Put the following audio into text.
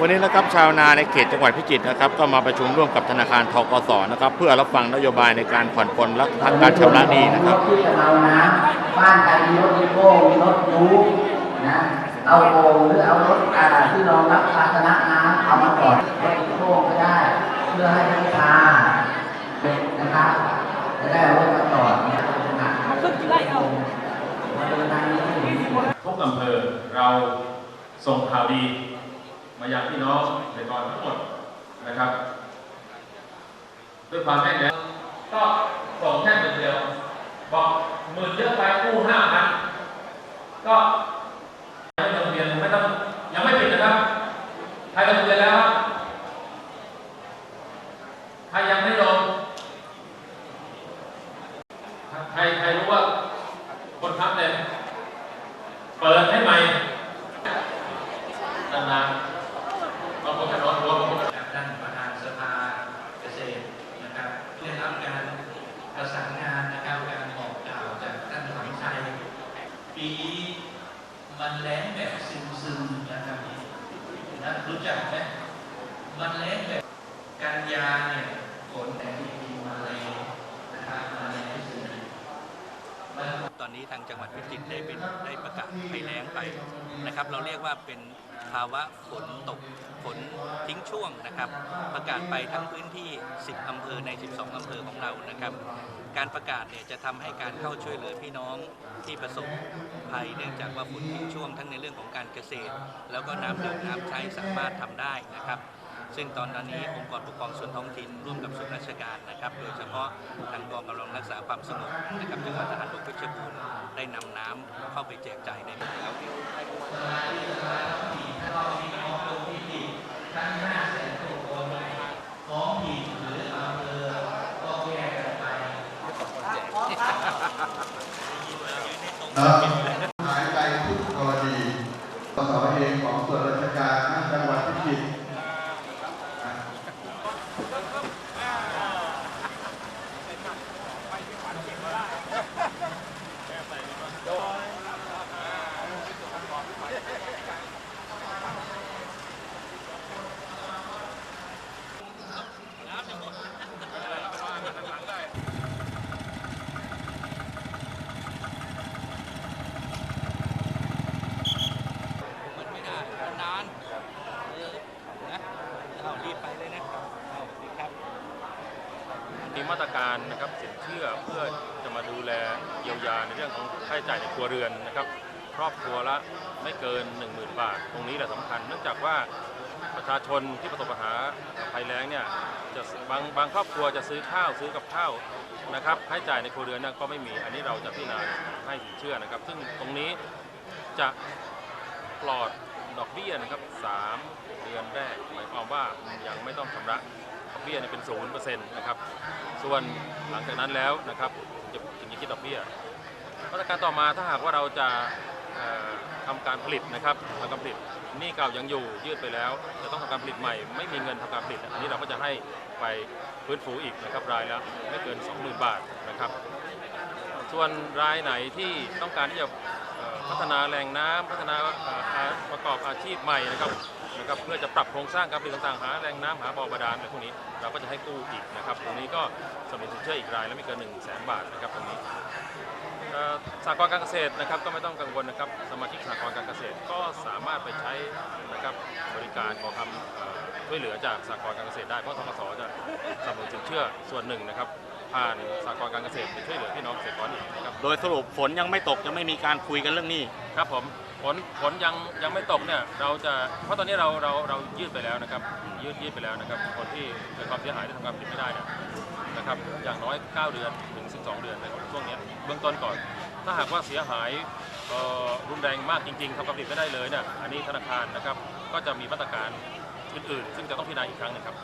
วันนี้นะครับชาวนาในเขตจังหวัดพิจิตรนะครับก็มาประชุมร่วมกับธนาคารทกสนะครับ เพื่อรับฟังนโยบายในการผ่อนปลนและการชำระหนี้นะครับถที่จะเอาน้ำบ้านใครมีรถอีโก้มีรถยูนะเอาโอ่งหรือเอารถอ่าที่รองรับภาชนะน้ำเอามาก่อนรถอีโก้ก็ได้ เพื่อให้ลูกค้านะครับจะได้เอารถมาจอดเนี่ยหนักมาเดินทางนี้ทุกอำเภอเราส่งข่าวดี มายังพี่น้องเกษตรกรทั้งหมดนะครับ ด้วยความแน่นแน่ก็ส่งแค่หมื่นเดียว บอกหมื่นเยอะไปกู้ห้าพันก็ยังไม่ลงเรียนไม่ต้องยังไม่ปิดนะครับใครลงเรียนแล้วครับใครยังไม่ลงใครใครรู้ว่าคนทับเต็มเปิดให้ใหม่นานาง พระนอนหัวบานกับท่านประธานสภาเกษตรนะครับได้รับการประสานงานนะครับการบอกกล่าวจากท่านสังชัยปีนี้มันแรงแบบซึมๆนะครับนะรู้จักไหมมันแล้งแบบกันยาเนี่ยฝนแต่ที่มีมาเลยนะครับมาเลยที่สุดมัน ตอนนี้ทางจังหวัดพิจิตรได้เป็นได้ประกาศภัยแล้งไปนะครับ เราเรียกว่าเป็นภาวะฝนตกฝนทิ้งช่วงนะครับ ประกาศไปทั้งพื้นที่ 10 อำเภอใน 12 อำเภอของเรานะครับ การประกาศเนี่ยจะทำให้การเข้าช่วยเหลือพี่น้องที่ประสบภัยเนื่องจากว่าฝนทิ้งช่วงทั้งในเรื่องของการเกษตร แล้วก็น้ำดื่มน้ำใช้สามารถทำได้นะครับ ซึ่งตอนนี้องค์กรปกครองส่วนท้องถิ่นร่วมกับส่วนราชการนะครับ โดยเฉพาะทางกองกำลังรักษาความสงบนะครับจังหวัดทหารบกเพชรบูรณ์ได้นำน้ำเข้าไปแจกจ่ายในพื้นที่ของผิดหรืออำเภอก็แยกกันไป หายไปทุกกรณีสสเองของส่วนราชการทั้งจังหวัดพิจิตร มันไม่ได้มันนานเออนะเอารีบไปเลยนะเอาดีครับ มาตรการนะครับสินเชื่อเพื่อจะมาดูแลเยียวยาในเรื่องของค่าใช้จ่ายในครัวเรือนนะครับครอบครัวละไม่เกิน 10,000 บาท ตรงนี้แหละสำคัญ เนื่องจากว่าประชาชนที่ประสบปัญหาภัยแล้งเนี่ยจะบางบางครอบครัวจะซื้อข้าวซื้อกับข้าวนะครับค่าใช้จ่ายในครัวเรือนเนี่ยก็ไม่มี อันนี้เราจะพิจารณาให้สินเชื่อนะครับ ซึ่งตรงนี้จะปลอดดอกเบี้ยนะครับ 3 เดือนแรกหมายความว่ายังไม่ต้องชำระ อกเบี้ยเนี่ยเป็นศูนย์เปอร์เซ็นต์นะครับ ส่วนหลังจากนั้นแล้วนะครับจะถึงจะคิดดอกเบี้ยมาตรการต่อมาถ้าหากว่าเราจะเอ่อทำการผลิตนะครับทำการผลิตนี่เก่ายังอยู่ยืดไปแล้ว จะต้องทำการผลิตใหม่ ไม่มีเงินทำการผลิต อันนี้เราก็จะให้ไปฟื้นฟูอีกนะครับรายละไม่เกิน 20,000 บาทนะครับ ส่วนรายไหนที่ต้องการที่จะพัฒนาแหล่งน้ำพัฒนาา กอบอาชีพใหม่นะครับนะครับเพื่อจะปรับโครงสร้างการผลิตต่างๆหาแหล่งน้ำหาบ่อบาดาลอะไรพวกนี้เราก็จะให้กู้อีกนะครับตรงนี้ก็สมเด็จสินเชื่ออีกรายละไม่เกิน1 0 0 0 0แสนบาทนะครับตรงนี้เอ่อสหกรณ์การเกษตรนะครับก็ไม่ต้องกังวลนะครับสมาชิกสหกรณ์การเกษตรก็สามารถไปใช้นะครับบริการขอคำเอ่อช่วยเหลือจากสหกรณ์การเกษตรได้เพราะทกสจะสนับสนุนสินเชื่อส่วนหนึ่งนะครับผ่านสหกรณ์การเกษตรไปช่วยเหลือพี่น้องเกษตรกรอีกนะครับโดยสรุปฝนยังไม่ตกยังไม่มีการคุยกันเรื่องหนี้ครับผม ฝนฝนยังยังไม่ตกเนี่ยเราจะเพราะตอนนี้เราเราเรายืดไปแล้วนะครับยืดยืดไปแล้วนะครับคนที่เกิดความเสียหายที่ทำการผลิตไม่ได้เนี่ยนะครับอย่างน้อย 9 เดือนถึง 12 เดือนในช่วงนี้เบื้องต้นก่อน ถ้าหากว่าเสียหายรุนแรงมากจริงๆทำการผลิตไม่ได้เลยเนี่ยอันนี้ธนาคารนะครับก็จะมีมาตรการอื่นๆ ซึ่งจะต้องพิจารณาอีกครั้งหนึงครับ